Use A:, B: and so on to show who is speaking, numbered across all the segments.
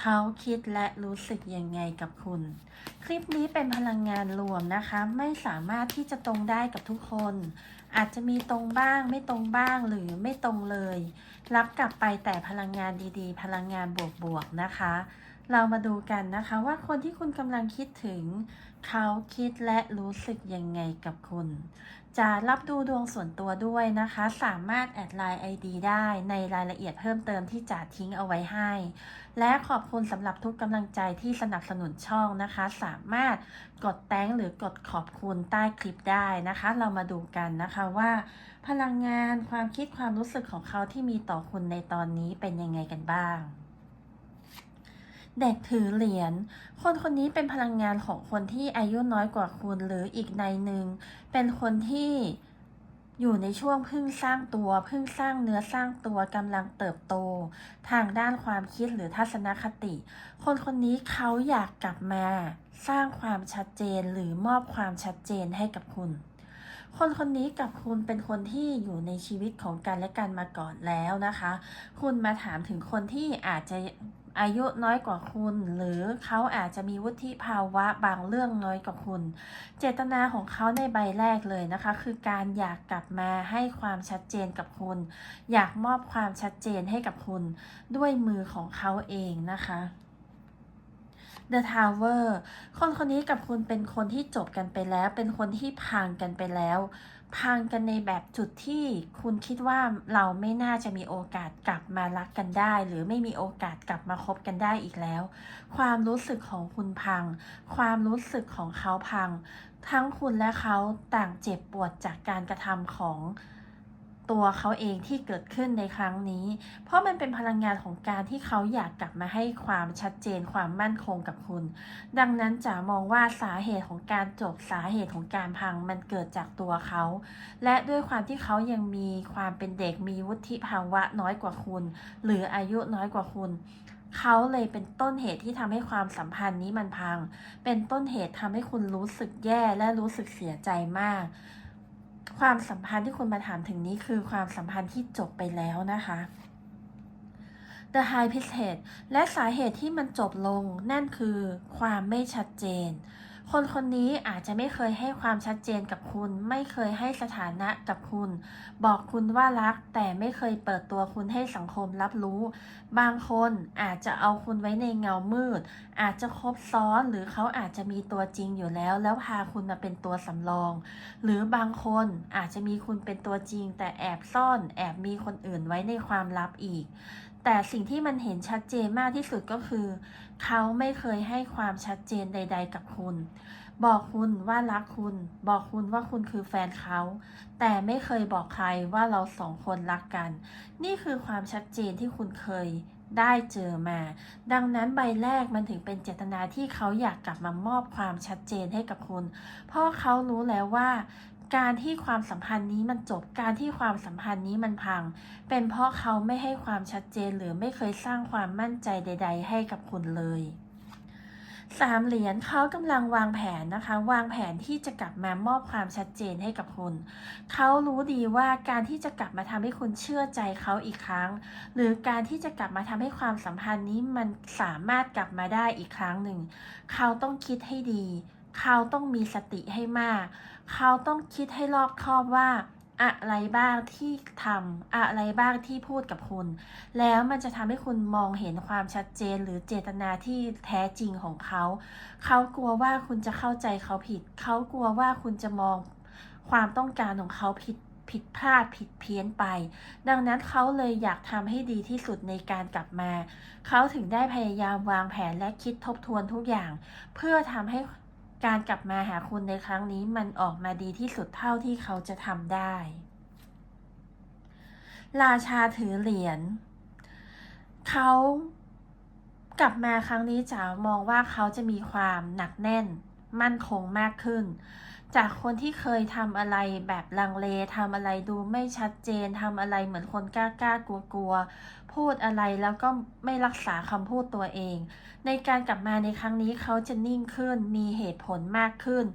A: เขาคิดและรู้สึกยังไงกับคุณ คลิปนี้เป็นพลังงานรวมนะคะ ไม่สามารถที่จะตรงได้กับทุกคน อาจจะมีตรงบ้างไม่ตรงบ้างหรือไม่ตรงเลย รับกลับไปแต่พลังงานดีๆ พลังงานบวกๆนะคะ เรามาดูกันนะคะว่าคนที่คุณกำลังคิดถึง เขาคิดและรู้สึกยังไงกับคุณ จะรับดูดวงส่วนตัวด้วยนะคะ สามารถแอดไลน์ ID ได้ในรายละเอียดเพิ่มเติมที่จะทิ้งเอาไว้ให้ และขอบคุณสำหรับทุกกำลังใจที่สนับสนุนช่องนะคะ สามารถกดแต้งหรือกดขอบคุณใต้คลิปได้นะคะ เรามาดูกันนะคะว่า พลังงานความคิดความรู้สึกของเขาที่มีต่อคุณในตอนนี้เป็นยังไงกันบ้าง เด็กถือเหรียญ คนคนนี้เป็นพลังงานของคนที่อายุน้อยกว่าคุณหรืออีกในหนึ่ง เป็นคนที่อยู่ในช่วงเพิ่งสร้างตัวเพิ่งสร้างเนื้อสร้างตัวกำลังเติบโต ทางด้านความคิดหรือทัศนคติ คนคนนี้เขาอยากกลับมา สร้างความชัดเจนหรือมอบความชัดเจนให้กับคุณ คนคนนี้กับคุณเป็นคนที่อยู่ในชีวิตของกันและกันมาก่อนแล้วนะคะ คุณมาถามถึงคนที่อาจจะ อายุน้อยกว่าคุณ หรือเขาอาจจะมีวุฒิภาวะบางเรื่องน้อยกว่าคุณ เจตนาของเขาในใบแรกเลยนะคะ คือการอยากกลับมาให้ความชัดเจนกับคุณ อยากมอบความชัดเจนให้กับคุณ ด้วยมือของเขาเองนะคะ The Tower คนคนนี้กับคุณเป็นคนที่จบกันไปแล้ว เป็นคนที่พังกันไปแล้ว พังกันในแบบจุดที่คุณคิดว่าเราไม่น่าจะมีโอกาสกลับมารักกันได้ หรือไม่มีโอกาสกลับมาคบกันได้อีกแล้ว ความรู้สึกของคุณพัง ความรู้สึกของเขาพัง ทั้งคุณและเขาต่างเจ็บปวดจากการกระทำของ ตัวเขาเองที่เกิดขึ้นในครั้งนี้ เพราะมันเป็นพลังงานของการที่เขาอยากกลับมาให้ความชัดเจนความมั่นคงกับคุณ ดังนั้นจ๋ามองว่าสาเหตุของการจบสาเหตุของการพังมันเกิดจากตัวเขา และด้วยความที่เขายังมีความเป็นเด็กมีวุฒิภาวะน้อยกว่าคุณ หรืออายุน้อยกว่าคุณเขาเลยเป็นต้นเหตุที่ทำให้ความสัมพันธ์นี้มันพัง เป็นต้นเหตุทำให้คุณรู้สึกแย่และรู้สึกเสียใจมาก ความสัมพันธ์ที่คุณมาถามถึงนี้คือความสัมพันธ์ที่จบไปแล้วนะคะ The High p i t e d และสาเหตุที่มันจบลงนั่นคือความไม่ชัดเจน คนคนนี้อาจจะไม่เคยให้ความชัดเจนกับคุณ ไม่เคยให้สถานะกับคุณ บอกคุณว่ารัก แต่ไม่เคยเปิดตัวคุณให้สังคมรับรู้ บางคนอาจจะเอาคุณไว้ในเงามืด อาจจะคบซ้อนหรือเขาอาจจะมีตัวจริงอยู่แล้ว แล้วพาคุณมาเป็นตัวสำรอง หรือบางคนอาจจะมีคุณเป็นตัวจริง แต่แอบซ่อน แอบมีคนอื่นไว้ในความลับอีก แต่สิ่งที่มันเห็นชัดเจนมากที่สุดก็คือ เขาไม่เคยให้ความชัดเจนใด ๆ กับคุณ บอกคุณว่ารักคุณ บอกคุณว่าคุณคือแฟนเขา แต่ไม่เคยบอกใครว่าเราสองคนรักกัน นี่คือความชัดเจนที่คุณเคยได้เจอมา ดังนั้นใบแรกมันถึงเป็นเจตนาที่เขาอยากกลับมามอบความชัดเจนให้กับคุณ เพราะเขารู้แล้วว่า การที่ความสัมพันธ์นี้มันจบการที่ความสัมพันธ์นี้มันพัง เป็นเพราะเขาไม่ให้ความชัดเจนหรือไม่เคยสร้างความมั่นใจใด ๆ ให้กับคุณเลยสามเหรียญเขากำลังวางแผนนะคะ วางแผนที่จะกลับมามอบความชัดเจนให้กับคุณ เขารู้ดีว่าการที่จะกลับมาทำให้คุณเชื่อใจเขาอีกครั้ง หรือการที่จะกลับมาทำให้ความสัมพันธ์นี้มันสามารถกลับมาได้อีกครั้งหนึ่ง เขาต้องคิดให้ดี เขาต้องมีสติให้มาก เขาต้องคิดให้รอบคอบว่าอะไรบ้างที่ทำอะไรบ้างที่พูดกับคุณ แล้วมันจะทำให้คุณมองเห็นความชัดเจนหรือเจตนาที่แท้จริงของเขา เขากลัวว่าคุณจะเข้าใจเขาผิด เขากลัวว่าคุณจะมองความต้องการของเขาผิดผิดพลาดผิดเพี้ยนไป ดังนั้นเขาเลยอยากทำให้ดีที่สุดในการกลับมา เขาถึงได้พยายามวางแผนและคิดทบทวนทุกอย่าง เพื่อทำให้ การกลับมาหาคุณในครั้งนี้มันออกมาดีที่สุดเท่าที่เขาจะทำได้ ราชาถือเหรียญเขากลับมาครั้งนี้จ๋ามองว่าเขาจะมีความหนักแน่น มั่นคงมากขึ้น จากคนที่เคยทำอะไรแบบลังเลทำอะไรดูไม่ชัดเจนทำอะไรเหมือนคนกล้ากล้ากลัวกลัว พูดอะไรแล้วก็ไม่รักษาคำพูดตัวเอง ในการกลับมาในครั้งนี้เขาจะนิ่งขึ้น มีเหตุผลมากขึ้น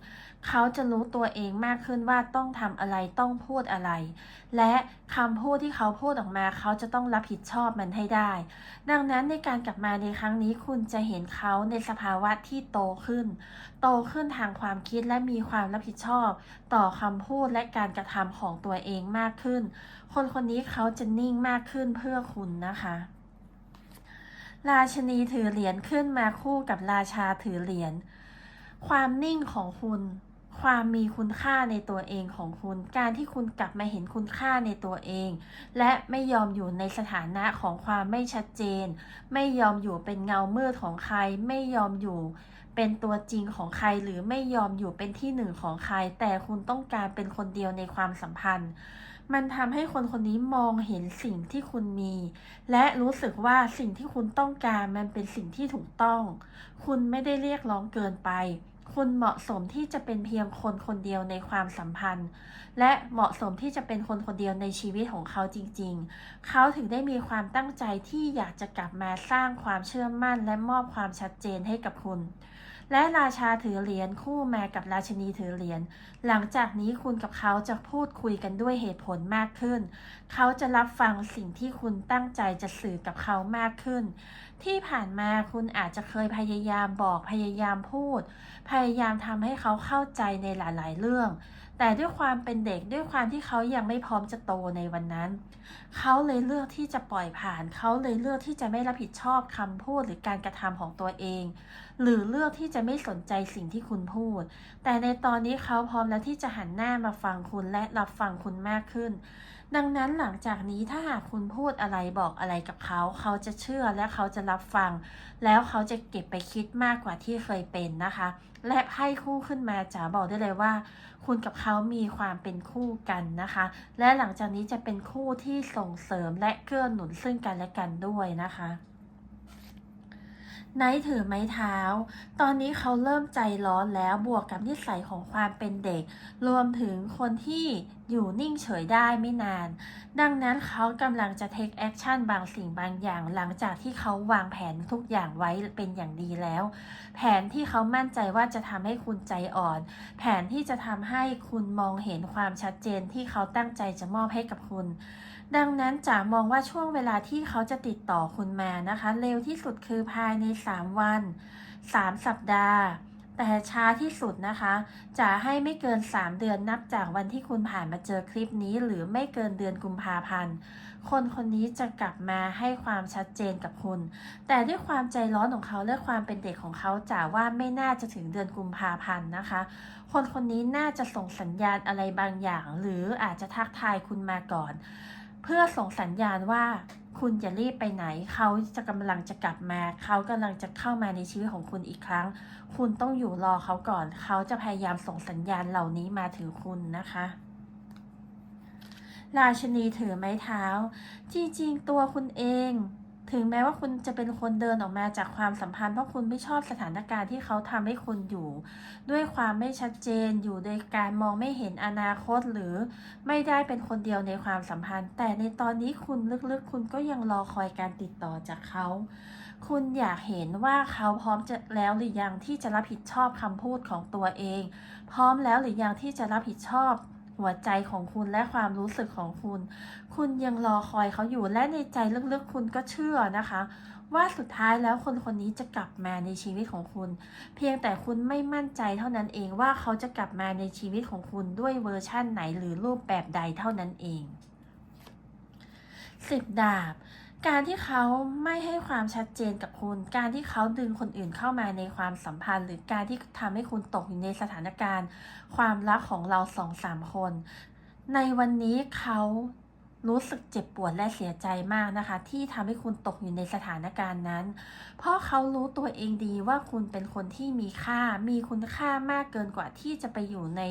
A: เขาจะรู้ตัวเองมากขึ้นว่าต้องทำอะไรต้องพูดอะไร และคำพูดที่เขาพูดออกมา เขาจะต้องรับผิดชอบมันให้ได้ ดังนั้นในการกลับมาในครั้งนี้คุณจะเห็นเขาในสภาวะที่โตขึ้น โตขึ้นทางความคิดและมีความรับผิดชอบ ต่อคำพูดและการกระทำของตัวเองมากขึ้น คนคนนี้เขาจะนิ่งมากขึ้นเพื่อคุณนะคะ ราชนีถือเหรียญขึ้นมาคู่กับราชาถือเหรียญ ความนิ่งของคุณ ความมีคุณค่าในตัวเองของคุณ การที่คุณกลับมาเห็นคุณค่าในตัวเอง และไม่ยอมอยู่ในสถานะของความไม่ชัดเจน ไม่ยอมอยู่เป็นเงามืดของใคร ไม่ยอมอยู่เป็นตัวจริงของใครหรือไม่ยอมอยู่เป็นที่หนึ่งของใคร แต่คุณต้องการเป็นคนเดียวในความสัมพันธ์ มันทำให้คนคนนี้มองเห็นสิ่งที่คุณมี และรู้สึกว่าสิ่งที่คุณต้องการมันเป็นสิ่งที่ถูกต้อง คุณไม่ได้เรียกร้องเกินไป คุณเหมาะสมที่จะเป็นเพียงคนคนเดียวในความสัมพันธ์ และเหมาะสมที่จะเป็นคนคนเดียวในชีวิตของเขาจริง ๆ เขาถึงได้มีความตั้งใจที่อยากจะกลับมาสร้างความเชื่อมั่นและมอบความชัดเจนให้กับคุณ และราชาถือเหรียญคู่แม่กับราชินีถือเหรียญ หลังจากนี้คุณกับเขาจะพูดคุยกันด้วยเหตุผลมากขึ้น เขาจะรับฟังสิ่งที่คุณตั้งใจจะสื่อกับเขามากขึ้น ที่ผ่านมาคุณอาจจะเคยพยายามบอกพยายามพูด พยายามทำให้เขาเข้าใจในหลาย ๆ เรื่อง แต่ด้วยความเป็นเด็กด้วยความที่เขายังไม่พร้อมจะโตในวันนั้น เขาเลยเลือกที่จะปล่อยผ่าน เขาเลยเลือกที่จะไม่รับผิดชอบคำพูดหรือการกระทำของตัวเอง หรือเลือกที่จะไม่สนใจสิ่งที่คุณพูด แต่ในตอนนี้เขาพร้อมแล้วที่จะหันหน้ามาฟังคุณและรับฟังคุณมากขึ้น ดังนั้นหลังจากนี้ถ้าหากคุณพูดอะไรบอกอะไรกับเขา เขาจะเชื่อและเขาจะรับฟัง แล้วเขาจะเก็บไปคิดมากกว่าที่เคยเป็นนะคะ และไพ่คู่ขึ้นมาจ๋าบอกได้เลยว่า คุณกับเขามีความเป็นคู่กันนะคะ และหลังจากนี้จะเป็นคู่ที่ส่งเสริมและเกื้อหนุนซึ่งกันและกันด้วยนะคะ ไนท์ถือไม้เท้า ตอนนี้เขาเริ่มใจร้อนแล้วบวกกับนิสัยของความเป็นเด็ก รวมถึงคนที่อยู่นิ่งเฉยได้ไม่นาน ดังนั้นเขากำลังจะ take action บางสิ่งบางอย่าง หลังจากที่เขาวางแผนทุกอย่างไว้เป็นอย่างดีแล้ว แผนที่เขามั่นใจว่าจะทำให้คุณใจอ่อน แผนที่จะทำให้คุณมองเห็นความชัดเจนที่เขาตั้งใจจะมอบให้กับคุณ ดังนั้นจ๋ามองว่าช่วงเวลาที่เขาจะติดต่อคุณมานะคะ เร็วที่สุดคือภายใน 3 วัน 3 สัปดาห์ แต่ช้าที่สุดนะคะจะให้ไม่เกิน 3 เดือนนับจากวันที่คุณผ่านมาเจอคลิปนี้ หรือไม่เกินเดือนกุมภาพันธ์ คนคนนี้จะกลับมาให้ความชัดเจนกับคุณ แต่ด้วยความใจร้อนของเขาและความเป็นเด็กของเขาจ๋าว่าไม่น่าจะถึงเดือนกุมภาพันธ์นะคะ คนคนนี้น่าจะส่งสัญญาณอะไรบางอย่าง หรืออาจจะทักทายคุณมาก่อน เพื่อส่งสัญญาณว่าคุณจะรีบไปไหน เขาจะกำลังจะกลับมา เขากำลังจะเข้ามาในชีวิตของคุณอีกครั้ง คุณต้องอยู่รอเขาก่อน เขาจะพยายามส่งสัญญาณเหล่านี้มาถึงคุณนะคะ ราชนีถือไม้เท้า จริงๆ ตัวคุณเอง ถึงแม้ว่าคุณจะเป็นคนเดินออกมาจากความสัมพันธ์เพราะคุณไม่ชอบสถานการณ์ที่เขาทำให้คุณอยู่ ด้วยความไม่ชัดเจนอยู่โดยการมองไม่เห็นอนาคตหรือไม่ได้เป็นคนเดียวในความสัมพันธ์ แต่ในตอนนี้คุณลึกๆ คุณก็ยังรอคอยการติดต่อจากเขา คุณอยากเห็นว่าเขาพร้อมจะแล้วหรือยังที่จะรับผิดชอบคำพูดของตัวเอง พร้อมแล้วหรือยังที่จะรับผิดชอบ หัวใจของคุณและความรู้สึกของคุณ คุณยังรอคอยเขาอยู่และในใจลึกๆคุณก็เชื่อนะคะ ว่าสุดท้ายแล้วคนคนนี้จะกลับมาในชีวิตของคุณ เพียงแต่คุณไม่มั่นใจเท่านั้นเองว่าเขาจะกลับมาในชีวิตของคุณด้วยเวอร์ชั่นไหนหรือรูปแบบใดเท่านั้นเองสิบดาบ การที่เขาไม่ให้ความชัดเจนกับคุณ การที่เขาดึงคนอื่นเข้ามาในความสัมพันธ์ หรือการที่ทำให้คุณตกอยู่ในสถานการณ์ ความรักของเราสองสามคน ในวันนี้เขา รู้สึกเจ็บปวดและเสียใจมากนะคะ ที่ทำให้คุณตกอยู่ในสถานการณ์นั้น เพราะเขารู้ตัวเองดีว่าคุณเป็นคนที่มีค่า มีคุณค่ามากเกินกว่าที่จะไปอยู่ใน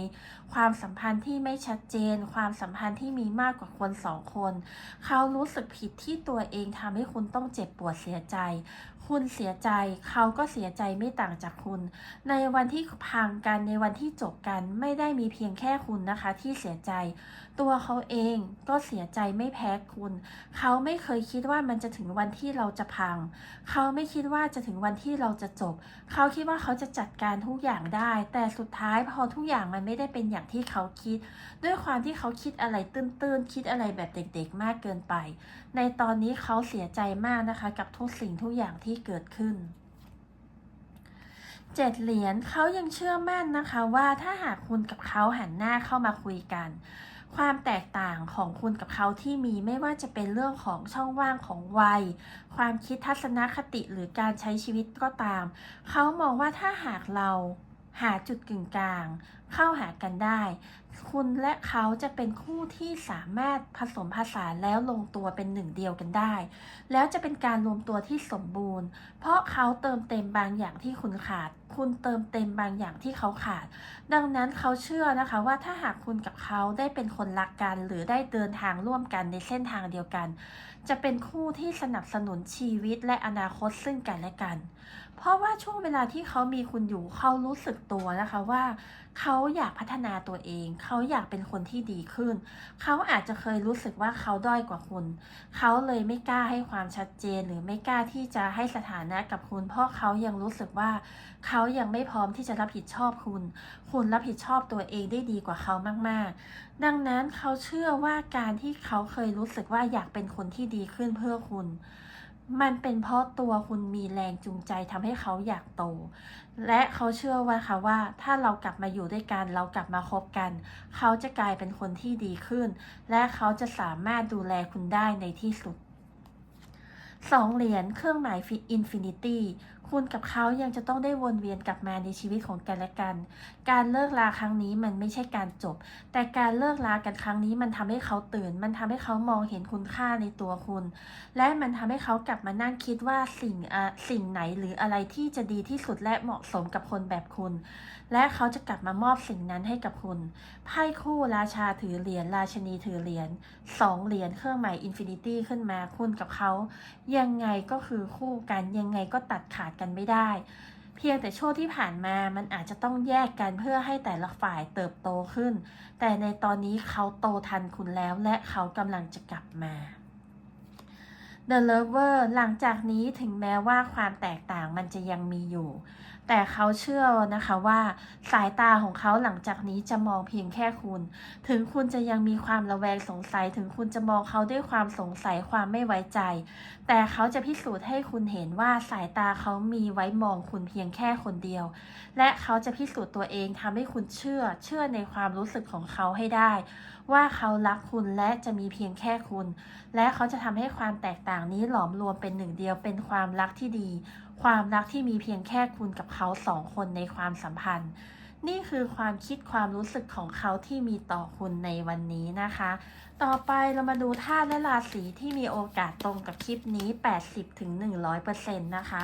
A: ความสัมพันธ์ที่ไม่ชัดเจน ความสัมพันธ์ที่มีมากกว่าคนสองคน เขารู้สึกผิดที่ตัวเองทำให้คุณต้องเจ็บปวดเสียใจ คุณเสียใจ เขาก็เสียใจไม่ต่างจากคุณ ในวันที่พังกันในวันที่จบกันไม่ได้มีเพียงแค่คุณนะคะที่เสียใจ ตัวเขาเองก็เสียใจไม่แพ้คุณ เขาไม่เคยคิดว่ามันจะถึงวันที่เราจะพัง เขาไม่คิดว่าจะถึงวันที่เราจะจบ เขาคิดว่าเขาจะจัดการทุกอย่างได้ แต่สุดท้ายพอทุกอย่างมันไม่ได้เป็นอย่างที่เขาคิด ด้วยความที่เขาคิดอะไรตื้นๆ คิดอะไรแบบเด็กๆ มากเกินไป ในตอนนี้เขาเสียใจมากนะคะ กับทุกสิ่งทุกอย่างที่เกิดขึ้นเจ็ดเหรียญเขายังเชื่อมั่นนะคะว่าถ้าหากคุณกับเขาหันหน้าเข้ามาคุยกัน ความแตกต่างของคุณกับเขาที่มีไม่ว่าจะเป็นเรื่องของช่องว่างของวัย ความคิดทัศนคติหรือการใช้ชีวิตก็ตาม เขามองว่าถ้าหากเรา หาจุดกึ่งกลาง เข้าหากันได้ คุณและเขาจะเป็นคู่ที่สามารถผสมผสานแล้วลงตัวเป็นหนึ่งเดียวกันได้ แล้วจะเป็นการรวมตัวที่สมบูรณ์ เพราะเขาเติมเต็มบางอย่างที่คุณขาด คุณเติมเต็มบางอย่างที่เขาขาด ดังนั้นเขาเชื่อนะคะว่าถ้าหากคุณกับเขาได้เป็นคนรักกัน หรือได้เดินทางร่วมกันในเส้นทางเดียวกัน จะเป็นคู่ที่สนับสนุนชีวิตและอนาคตซึ่งกันและกัน เพราะว่าช่วงเวลาที่เขามีคุณอยู่เขารู้สึกตัวนะคะว่า เขาอยากพัฒนาตัวเอง เขาอยากเป็นคนที่ดีขึ้น เขาอาจจะเคยรู้สึกว่าเขาด้อยกว่าคุณ เขาเลยไม่กล้าให้ความชัดเจนหรือไม่กล้าที่จะให้สถานะกับคุณ เพราะเขายังรู้สึกว่า เขายังไม่พร้อมที่จะรับผิดชอบคุณ คุณรับผิดชอบตัวเองได้ดีกว่าเขามาก ๆ ดังนั้นเขาเชื่อว่าการที่เขาเคยรู้สึกว่าอยากเป็นคนที่ดีขึ้นเพื่อคุณ มันเป็นเพราะตัวคุณมีแรงจูงใจทำให้เขาอยากโต และเขาเชื่อว่าค่ะว่า ถ้าเรากลับมาอยู่ด้วยกันเรากลับมาคบกัน เขาจะกลายเป็นคนที่ดีขึ้น และเขาจะสามารถดูแลคุณได้ในที่สุดสองเหรียญเครื่องหมายอินฟินิตี้ คุณกับเขายังจะต้องได้วนเวียนกลับมาในชีวิตของกันและกัน การเลิกลาครั้งนี้มันไม่ใช่การจบ แต่การเลิกลากันครั้งนี้มันทำให้เขาตื่น มันทำให้เขามองเห็นคุณค่าในตัวคุณ และมันทำให้เขากลับมานั่งคิดว่าสิ่งอะสิ่งไหนหรืออะไรที่จะดีที่สุดและเหมาะสมกับคนแบบคุณ และเขาจะกลับมามอบสิ่งนั้นให้กับคุณ ไพ่คู่ราชาถือเหรียญราชนีถือเหรียญสองเหรียญเครื่องหมายอินฟินิตี้ขึ้นมาคุณกับเขา ยังไงก็คือคู่กันยังไงก็ตัดขาดกันไม่ได้ เพียงแต่ช่วงที่ผ่านมามันอาจจะต้องแยกกันเพื่อให้แต่ละฝ่ายเติบโตขึ้น แต่ในตอนนี้เขาโตทันคุณแล้ว และเขากำลังจะกลับมา The Lover หลังจากนี้ถึงแม้ว่าความแตกต่างมันจะยังมีอยู่ แต่เขาเชื่อนะคะว่าสายตาของเขาหลังจากนี้จะมองเพียงแค่คุณ ถึงคุณจะยังมีความระแวงสงสัย ถึงคุณจะมองเขาด้วยความสงสัยความไม่ไว้ใจ แต่เขาจะพิสูจน์ให้คุณเห็นว่าสายตาเขามีไว้มองคุณเพียงแค่คนเดียว และเขาจะพิสูจน์ตัวเองทำให้คุณเชื่อ เชื่อในความรู้สึกของเขาให้ได้ ว่าเขารักคุณและจะมีเพียงแค่คุณ และเขาจะทำให้ความแตกต่างนี้หลอมรวมเป็นหนึ่งเดียวเป็นความรักที่ดี ความรักที่มีเพียงแค่คุณกับเขาสองคนในความสัมพันธ์ นี่คือความคิดความรู้สึกของเขาที่มีต่อคุณในวันนี้นะคะ ต่อไปเรามาดูธาตุและราศีที่มีโอกาสตรงกับคลิปนี้ 80-100%นะคะ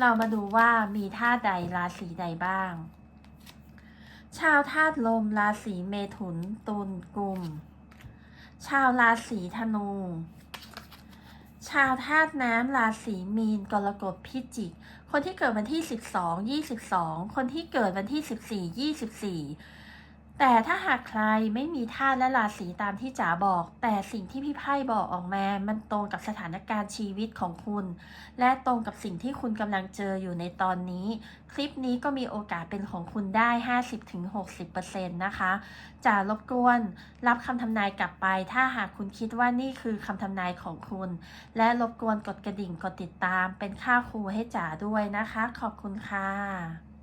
A: เรามาดูว่ามีธาตุใดราศีใดบ้าง ชาวธาตุลมราศีเมถุนตุลกุม ชาวราศีธนู ชาวธาตุน้ำราศีมีน กรกฎพิจิก คนที่เกิดวันที่ 12 22 คนที่เกิดวันที่ 14 24 แต่ถ้าหากใครไม่มีธาตุและราศีตามที่จ๋าบอก แต่สิ่งที่พี่ไพ่บอกออกมา มันตรงกับสถานการณ์ชีวิตของคุณ และตรงกับสิ่งที่คุณกำลังเจออยู่ในตอนนี้ คลิปนี้ก็มีโอกาสเป็นของคุณได้ 50-60%นะคะจ๋ารบกวน รับคำทำนายกลับไป ถ้าหากคุณคิดว่านี่คือคำทำนายของคุณ และรบกวนกดกระดิ่งกดติดตามเป็นค่าครูให้จ๋าด้วยนะคะ ขอบคุณค่ะ